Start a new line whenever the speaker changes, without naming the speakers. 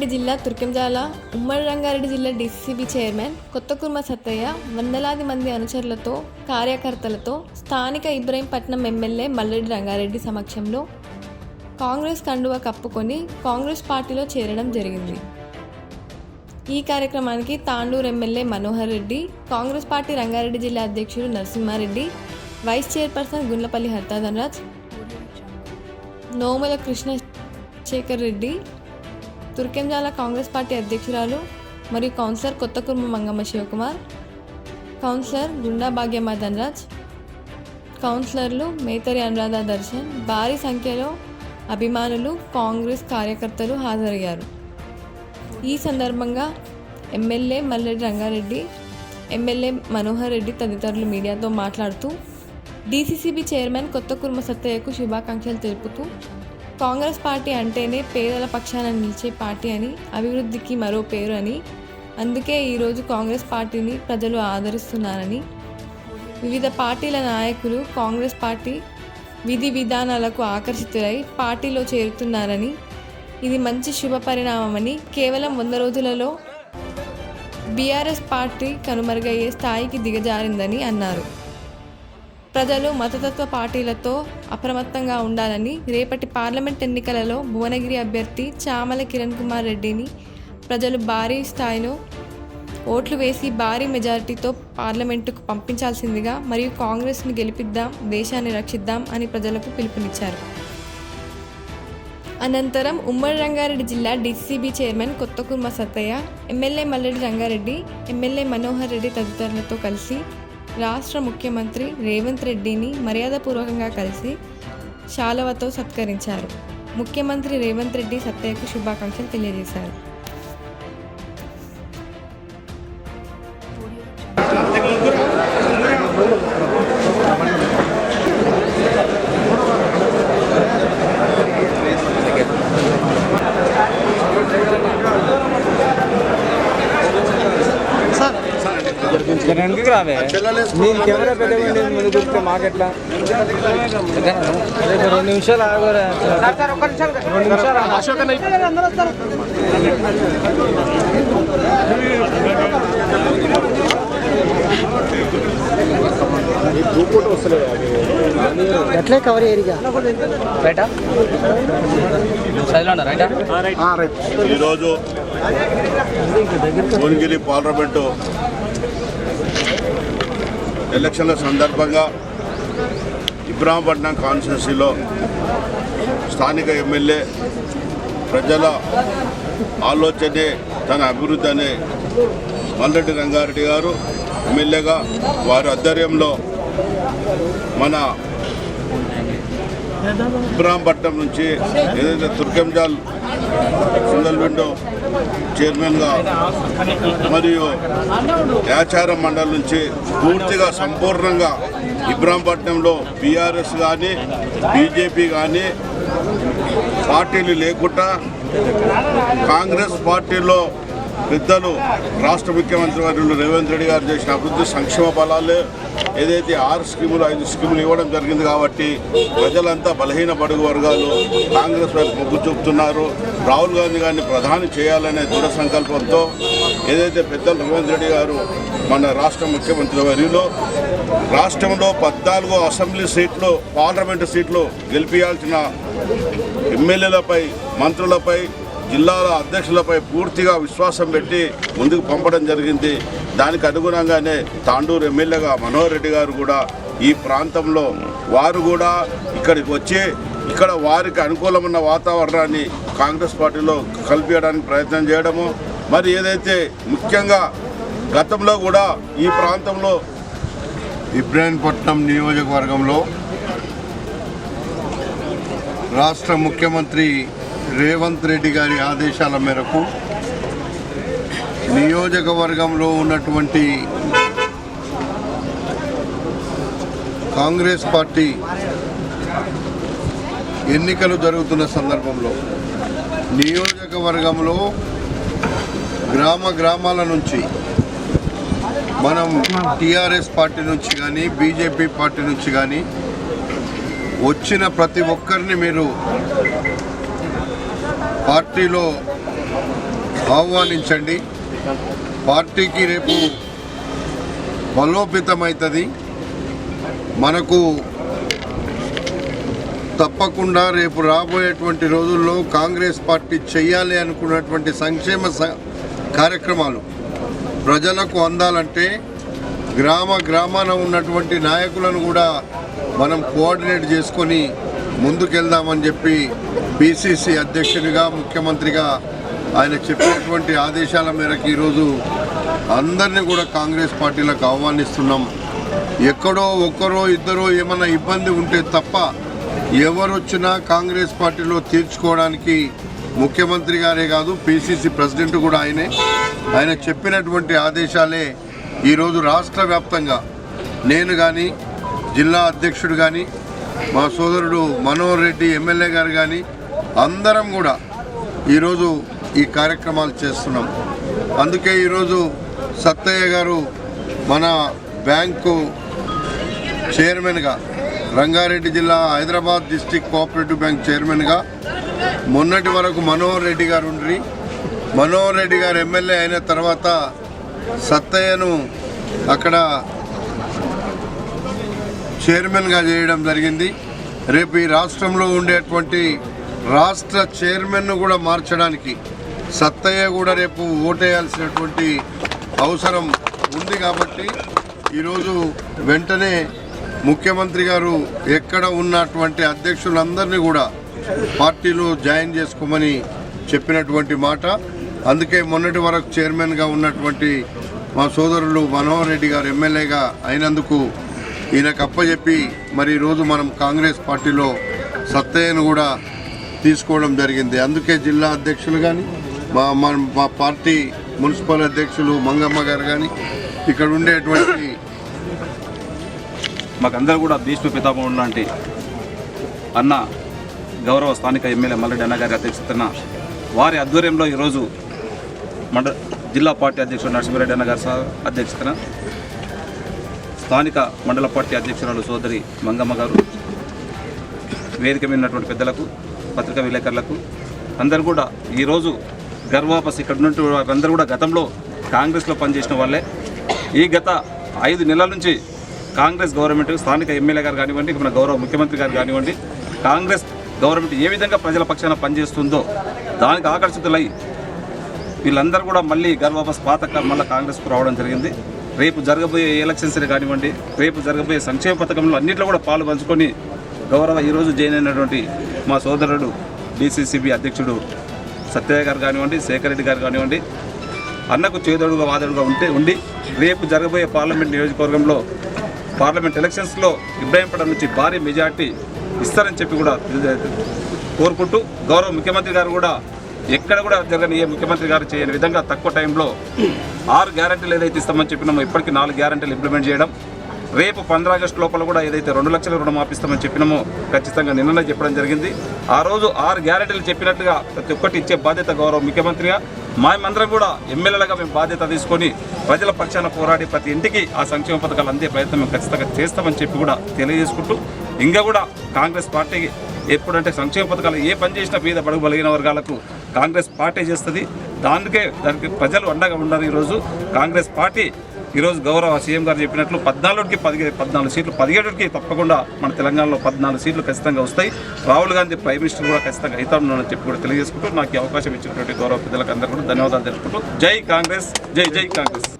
రంగారెడ్డి జిల్లా తుర్కెంజాల ఉమ్మడి రంగారెడ్డి జిల్లా డీసీసీబీ చైర్మన్ కొత్తకుర్మ సత్తయ్య వందలాది మంది అనుచరులతో కార్యకర్తలతో స్థానిక ఇబ్రహీంపట్నం ఎమ్మెల్యే మల్లెడ్డి రంగారెడ్డి సమక్షంలో కాంగ్రెస్ కండువ కప్పుకొని కాంగ్రెస్ పార్టీలో చేరడం జరిగింది. ఈ కార్యక్రమానికి తాండూరు ఎమ్మెల్యే మనోహర్ రెడ్డి కాంగ్రెస్ పార్టీ రంగారెడ్డి జిల్లా అధ్యక్షుడు Narasimha Reddy vice chairperson Gundlapalli హర్తాధనరాజ్ Nomula Krishna Shekar Reddy Turkayamjal Congress party అధ్యక్షురాలు మరియు కౌన్సిలర్ కొత్తకుర్మ మంగమ్మ శివకుమార్ కౌన్సిలర్ గుండా భాగ్యమ్మ ధనరాజ్ కౌన్సిలర్లు మేతరి అనురాధ దర్శన్ భారీ సంఖ్యలో అభిమానులు కాంగ్రెస్ కార్యకర్తలు హాజరయ్యారు. ఈ సందర్భంగా ఎమ్మెల్యే మల్లెడ్డి రంగారెడ్డి ఎమ్మెల్యే మనోహర్ రెడ్డి తదితరులు మీడియాతో మాట్లాడుతూ డీసీసీబీ చైర్మన్ కొత్త కుర్మ సత్తయ్యకు శుభాకాంక్షలు తెలుపుతూ కాంగ్రెస్ పార్టీ అంటేనే పేదల పక్షాన నిలిచే పార్టీ అని అభివృద్ధికి మరో పేరు అని. అందుకే ఈరోజు కాంగ్రెస్ పార్టీని ప్రజలు ఆదరిస్తున్నారని. వివిధ పార్టీల నాయకులు కాంగ్రెస్ పార్టీ విధి విధానాలకు ఆకర్షితులై పార్టీలో చేరుతున్నారని. ఇది మంచి శుభ పరిణామమని కేవలం వంద రోజులలో బీఆర్ఎస్ పార్టీ కనుమరుగయ్యే స్థాయికి దిగజారిందని అన్నారు. ప్రజలు మతతత్వ పార్టీలతో అప్రమత్తంగా ఉండాలని రేపటి పార్లమెంట్ ఎన్నికలలో భువనగిరి అభ్యర్థి చామల కిరణ్ కుమార్ రెడ్డిని ప్రజలు భారీ స్థాయిలో ఓట్లు వేసి భారీ మెజారిటీతో పార్లమెంటుకు పంపించాల్సిందిగా మరియు కాంగ్రెస్ను గెలిపిద్దాం దేశాన్ని రక్షిద్దాం అని ప్రజలకు పిలుపునిచ్చారు. అనంతరం ఉమ్మడి రంగారెడ్డి జిల్లా DCB chairman Kothakurma Sattaiah MLA Malreddy Rangareddy MLA Manohar Reddy తదితరులతో కలిసి రాష్ట్ర ముఖ్యమంత్రి రేవంత్ రెడ్డిని మర్యాదపూర్వకంగా కలిసి శాలువతో సత్కరించారు. ముఖ్యమంత్రి రేవంత్ రెడ్డి సత్తయ్యకు శుభాకాంక్షలు తెలియజేశారు.
రావే నేను కెమెరా పెట్టకండి ముందు కూర్చుంటే మాకెట్లా రెండు నిమిషాలు ఆగోరా రెండు నిమిషాలు
ఎట్లే కవర్
రైటా? రైటా.
ఈరోజు భువనగిరి పార్లమెంటు ఎలక్షన్ల సందర్భంగా ఇబ్రాహీంపట్నం కాన్స్టిట్యున్సీలో స్థానిక ఎమ్మెల్యే ప్రజల ఆలోచనే తన అభివృద్ధి అనే మల్లెడ్డి రంగారెడ్డి గారు ఎమ్మెల్యేగా వారి ఆధ్వర్యంలో మన ఇబ్రాహీంపట్నం నుంచి ఏదైతే తుర్కంజాల్ సింగల్ విండో చైర్మన్గా మరియు యాచారం మండలం నుంచి పూర్తిగా సంపూర్ణంగా ఇబ్రాహీంపట్నంలో బీఆర్ఎస్ కానీ బీజేపీ కానీ పార్టీలు లేకుండా కాంగ్రెస్ పార్టీలో పెద్దలు రాష్ట్ర ముఖ్యమంత్రి వర్యులు రేవంత్ రెడ్డి గారు చేసిన అభివృద్ధి సంక్షేమ ఫలాలే ఏదైతే ఆరు స్కీములు ఐదు స్కీములు ఇవ్వడం జరిగింది కాబట్టి ప్రజలంతా బలహీన బడుగు వర్గాలు కాంగ్రెస్ వైపు మొగ్గు చూపుతున్నారు. రాహుల్ గాంధీ గారిని ప్రధాని చేయాలనే దృఢ సంకల్పంతో ఏదైతే పెద్దలు రేవంత్ రెడ్డి గారు మన రాష్ట్ర ముఖ్యమంత్రి వర్యులు రాష్ట్రంలో పద్నాలుగు అసెంబ్లీ సీట్లు పార్లమెంటు సీట్లు గెలిపించాల్సిన ఎమ్మెల్యేలపై మంత్రులపై జిల్లాల అధ్యక్షులపై పూర్తిగా విశ్వాసం పెట్టి ముందుకు పంపడం జరిగింది. దానికి అనుగుణంగానే తాండూరు ఎమ్మెల్యేగా మనోహర్ రెడ్డి గారు కూడా ఈ ప్రాంతంలో వారు కూడా ఇక్కడికి వచ్చి ఇక్కడ వారికి అనుకూలమైన వాతావరణాన్ని కాంగ్రెస్ పార్టీలో కల్పించడానికి ప్రయత్నం చేయడము. మరి ఏదైతే ముఖ్యంగా గతంలో కూడా ఈ ప్రాంతంలో
ఇబ్రాహీంపట్నం నియోజకవర్గంలో రాష్ట్ర ముఖ్యమంత్రి రేవంత్ రెడ్డి గారి ఆదేశాల మేరకు నియోజకవర్గంలో ఉన్నటువంటి కాంగ్రెస్ పార్టీ ఎన్నికలు జరుగుతున్న సందర్భంలో నియోజకవర్గంలో గ్రామ గ్రామాల నుంచి మనం టీఆర్ఎస్ పార్టీ నుంచి కానీ బీజేపీ పార్టీ నుంచి కానీ వచ్చిన ప్రతి ఒక్కరిని మీరు పార్టీలో ఆహ్వానించండి. పార్టీకి రేపు బలోపేతమవుతుంది మనకు తప్పకుండా రేపు రాబోయేటువంటి రోజుల్లో కాంగ్రెస్ పార్టీ చేయాలి అనుకున్నటువంటి సంక్షేమ కార్యక్రమాలు ప్రజలకు అందాలంటే గ్రామ గ్రామాన ఉన్నటువంటి నాయకులను కూడా మనం కోఆర్డినేట్ చేసుకొని ముందుకెళ్దామని చెప్పి బీసీసీ అధ్యక్షునిగా ముఖ్యమంత్రిగా ఆయన చెప్పినటువంటి ఆదేశాల మేరకు ఈరోజు అందరినీ కూడా కాంగ్రెస్ పార్టీలకు ఆహ్వానిస్తున్నాం. ఎక్కడో ఒక్కరో ఇద్దరో ఏమైనా ఇబ్బంది ఉంటే తప్ప ఎవరు వచ్చినా కాంగ్రెస్ పార్టీలో తీర్చుకోవడానికి ముఖ్యమంత్రి గారే కాదు పిసిసి ప్రెసిడెంట్ కూడా ఆయనే. ఆయన చెప్పినటువంటి ఆదేశాలే ఈరోజు రాష్ట్ర వ్యాప్తంగా నేను కానీ జిల్లా అధ్యక్షుడు కానీ మా సోదరుడు మనోహర్ రెడ్డి ఎమ్మెల్యే గారు కానీ అందరం కూడా ఈరోజు ఈ కార్యక్రమాలు చేస్తున్నాం. అందుకే ఈరోజు సత్తయ్య గారు మన బ్యాంకు చైర్మన్గా రంగారెడ్డి జిల్లా హైదరాబాద్ డిస్టిక్ కోఆపరేటివ్ బ్యాంక్ చైర్మన్గా మొన్నటి వరకు మనోహర్ రెడ్డి గారు ఉండ్రి. మనోహర్ రెడ్డి గారు ఎమ్మెల్యే అయిన తర్వాత సత్తయ్యను అక్కడ చైర్మన్గా చేయడం జరిగింది. రేపు ఈ రాష్ట్రంలో ఉండేటువంటి రాష్ట్ర చైర్మన్ను కూడా మార్చడానికి సత్తయ్య కూడా రేపు ఓటేయాల్సినటువంటి అవసరం ఉంది కాబట్టి ఈరోజు వెంటనే ముఖ్యమంత్రి గారు ఎక్కడ ఉన్నటువంటి అధ్యక్షులందరినీ కూడా పార్టీలో జాయిన్ చేసుకోమని చెప్పినటువంటి మాట. అందుకే మొన్నటి వరకు చైర్మన్గా ఉన్నటువంటి మా సోదరులు మనోహర్ రెడ్డి గారు ఎమ్మెల్యేగా అయినందుకు ఈయనకు అప్పచెప్పి మరి ఈరోజు మనం కాంగ్రెస్ పార్టీలో సత్తయ్యను కూడా తీసుకోవడం జరిగింది. అందుకే జిల్లా అధ్యక్షులు కానీ మా మా పార్టీ మున్సిపల్ అధ్యక్షులు మంగమ్మ గారు కానీ ఇక్కడ ఉండేటువంటి
మాకందరూ కూడా భీష్మ పితామహుడు లాంటి అన్న గౌరవ స్థానిక ఎమ్మెల్యే మల్లెడ్డి అన్న గారి అధ్యక్షతన వారి ఆధ్వర్యంలో ఈరోజు మండ జిల్లా పార్టీ అధ్యక్షుడు నరసింహారెడ్డి అన్న గారి అధ్యక్షతన స్థానిక మండల పార్టీ అధ్యక్షురాలు సోదరి మంగమ్మ గారు వేదిక మీదటువంటి పెద్దలకు పత్రికా విలేకరులకు అందరూ కూడా ఈరోజు గర్వాపస్ ఇక్కడ ఉన్నటువంటి వారందరూ కూడా గతంలో కాంగ్రెస్లో పనిచేసిన వాళ్ళే. ఈ గత ఐదు నెలల నుంచి కాంగ్రెస్ గవర్నమెంట్ స్థానిక ఎమ్మెల్యే గారు కానివ్వండి మన గౌరవ ముఖ్యమంత్రి గారు కానివ్వండి కాంగ్రెస్ గవర్నమెంట్ ఏ విధంగా ప్రజల పక్షాన పనిచేస్తుందో దానికి ఆకర్షితులై వీళ్ళందరూ కూడా మళ్ళీ గర్వాపస్ పాత మళ్ళీ కాంగ్రెస్కు రావడం జరిగింది. రేపు జరగబోయే ఎలక్షన్స్ కానివ్వండి రేపు జరగబోయే సంక్షేమ పథకంలో అన్నింటిలో కూడా పాలు పంచుకొని గౌరవ ఈరోజు జైన్ అయినటువంటి మా సోదరుడు డిసిసిబి అధ్యక్షుడు సత్యయ్య గారు కానివ్వండి శేఖర్ రెడ్డి గారు కానివ్వండి అన్నకు చేదోడుగా వాదడుగా ఉంటే ఉండి రేపు జరగబోయే పార్లమెంట్ నియోజకవర్గంలో పార్లమెంట్ ఎలక్షన్స్లో ఇబ్రాహీంపట్నం నుంచి భారీ మెజార్టీ ఇస్తారని చెప్పి కూడా కోరుకుంటూ గౌరవ ముఖ్యమంత్రి గారు కూడా ఎక్కడ కూడా జరగని ఏ ముఖ్యమంత్రి గారు చేయని విధంగా తక్కువ టైంలో ఆరు గ్యారంటీలు ఏదైతే ఇస్తామని చెప్పినామో ఇప్పటికీ నాలుగు గ్యారంటీలు ఇంప్లిమెంట్ చేయడం రేపు పంద్రా ఆగస్టు లోపల కూడా ఏదైతే రెండు లక్షల రుణం ఆపిస్తామని చెప్పినామో ఖచ్చితంగా నిన్ననే చెప్పడం జరిగింది. ఆ రోజు ఆరు గ్యారెంటీలు చెప్పినట్టుగా ప్రతి ఒక్కటి ఇచ్చే బాధ్యత గౌరవ ముఖ్యమంత్రిగా మేమందరం కూడా ఎమ్మెల్యేలుగా మేము బాధ్యత తీసుకొని ప్రజల పక్షాన పోరాడి ప్రతి ఇంటికి ఆ సంక్షేమ పథకాలు అందే ప్రయత్నం మేము ఖచ్చితంగా చేస్తామని చెప్పి కూడా తెలియజేసుకుంటూ ఇంకా కూడా కాంగ్రెస్ పార్టీ ఎప్పుడంటే సంక్షేమ పథకాలు ఏ పని చేసినా పేద పడుగు బలిగిన వర్గాలకు కాంగ్రెస్ పార్టీ చేస్తుంది. దానికే దానికి ప్రజలు అండగా ఉన్నారు ఈరోజు. కాంగ్రెస్ పార్టీ ఈరోజు గౌరవ సీఎం గారు చెప్పినట్లు పద్నాలుగుకి పదిహేను పద్నాలుగు సీట్లు పదిహేడుకి తప్పకుండా మన తెలంగాణలో పద్నాలుగు సీట్లు ఖచ్చితంగా వస్తాయి. రాహుల్ గాంధీ ప్రైమ్ మినిస్టర్ కూడా ఖచ్చితంగా అవుతామని చెప్పి కూడా తెలియజేసుకుంటూ నాకు అవకాశం ఇచ్చినటువంటి గౌరవ పెద్దలకు అందరూ కూడా ధన్యవాదాలు తెలుపుకుంటూ జై కాంగ్రెస్ జై జై కాంగ్రెస్.